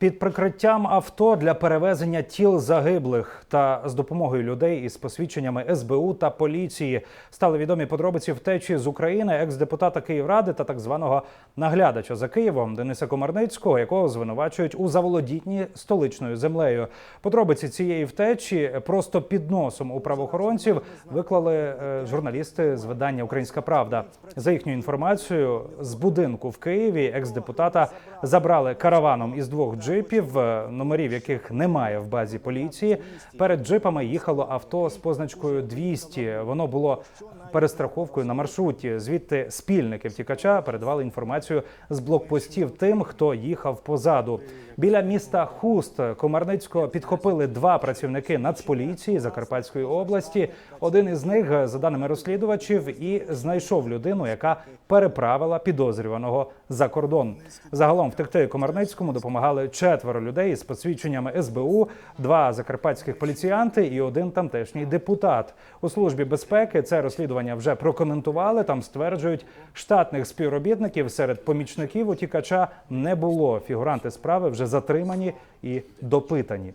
Під прикриттям авто для перевезення тіл загиблих та з допомогою людей із посвідченнями СБУ та поліції стали відомі подробиці втечі з України екс-депутата Київради та так званого наглядача за Києвом Дениса Комарницького, якого звинувачують у заволодінні столичною землею. Подробиці цієї втечі просто під носом у правоохоронців виклали е, журналісти з видання Українська Правда. За їхньою інформацією, з будинку в Києві екс-депутата забрали караваном із двох джипів, е, номерів яких немає в базі поліції. Перед джипами їхало авто з позначкою 200. Воно було перестраховкою на маршруті. Звідти спільники втікача передавали інформацію з блокпостів тим, хто їхав позаду. Біля міста Хуст Комарницького підхопили два працівники Нацполіції Закарпатської області. Один із них, за даними розслідувачів, і знайшов людину, яка переправила підозрюваного за кордон. Загалом втекти Комарницькому допомагали четверо людей з посвідченнями СБУ, два закарпатських поліціянти і один тамтешній депутат. У службі безпеки це розслідування вже прокоментували. Там стверджують, штатних співробітників серед помічників утікача не було. Фігуранти справи вже затримані і допитані.